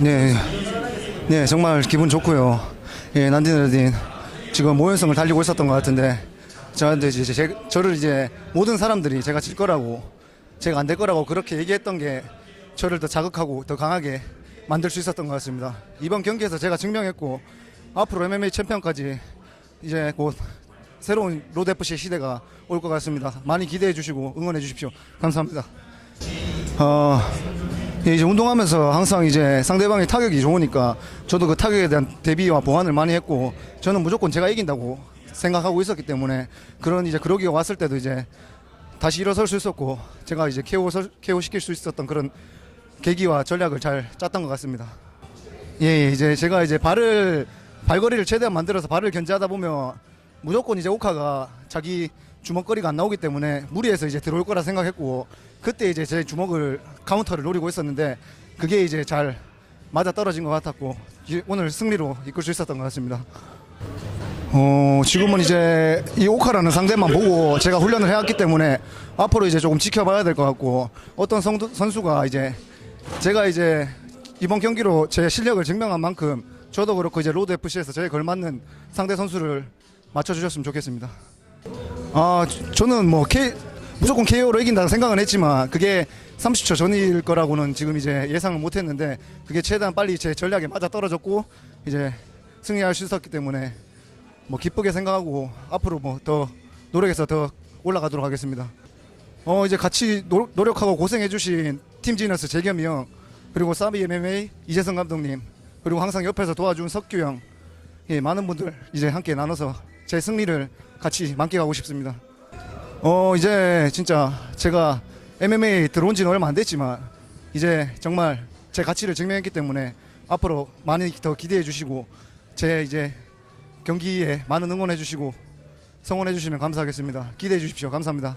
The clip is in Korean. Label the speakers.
Speaker 1: 네, 네 정말 기분 좋고요. 예, 난디나딘 지금 모연성을 달리고 있었던 것 같은데 저한테 이제 제, 저를 이제 모든 사람들이 제가 질 거라고 제가 안 될 거라고 그렇게 얘기했던 게 저를 더 자극하고 더 강하게 만들 수 있었던 것 같습니다. 이번 경기에서 제가 증명했고 앞으로 MMA 챔피언까지 이제 곧 새로운 FC 시대가 올 것 같습니다. 많이 기대해 주시고 응원해 주십시오. 감사합니다. 어, 예, 이제 운동하면서 항상 이제 상대방의 타격이 좋으니까 저도 그 타격에 대한 대비와 보완을 많이 했고 저는 무조건 제가 이긴다고 생각하고 있었기 때문에 그런 이제 그러기가 왔을 때도 이제 다시 일어설 수 있었고 제가 이제 KO, 설- KO 시킬 수 있었던 그런 계기와 전략을 잘 짰던 것 같습니다. 예, 예, 이제 제가 이제 발을 발거리를 최대한 만들어서 발을 견제하다 보면 무조건 이제 오카가 자기 주먹거리가 안 나오기 때문에 무리해서 이제 들어올 거라 생각했고 그때 이제 제 주먹을 카운터를 노리고 있었는데 그게 이제 잘 맞아 떨어진 것 같았고 이- 오늘 승리로 이끌 수 있었던 것 같습니다. 어, 지금은 이제 이 오카라는 상대만 보고 제가 훈련을 해왔기 때문에 앞으로 이제 조금 지켜봐야 될 것 같고 어떤 성, 선수가 이제 제가 이제 이번 경기로 제 실력을 증명한 만큼 저도 그렇고 이제 로드 FC에서 저에 걸맞는 상대 선수를 맞춰주셨으면 좋겠습니다. 아, 저- 저는 뭐 K, 무조건 KO로 이긴다고 생각은 했지만 그게 30초 전일 거라고는 지금 이제 예상을 못했는데 그게 최대한 빨리 제 전략에 맞아 떨어졌고 이제 승리할 수 있었기 때문에 뭐 기쁘게 생각하고 앞으로 뭐 더 노력해서 더 올라가도록 하겠습니다. 어 이제 같이 노, 노력하고 고생해주신 팀 지너스 재겸이 형 그리고 사비 MMA 이재성 감독님 그리고 항상 옆에서 도와준 석규 형 예, 많은 분들 이제 함께 나눠서 제 승리를 같이 만끽하고 싶습니다. 어 이제 진짜 제가 MMA 들어온 지는 얼마 안 됐지만 이제 정말 제 가치를 증명했기 때문에 앞으로 많이 더 기대해 주시고 제 이제 경기에 많은 응원해 주시고 성원해 주시면 감사하겠습니다. 기대해 주십시오. 감사합니다.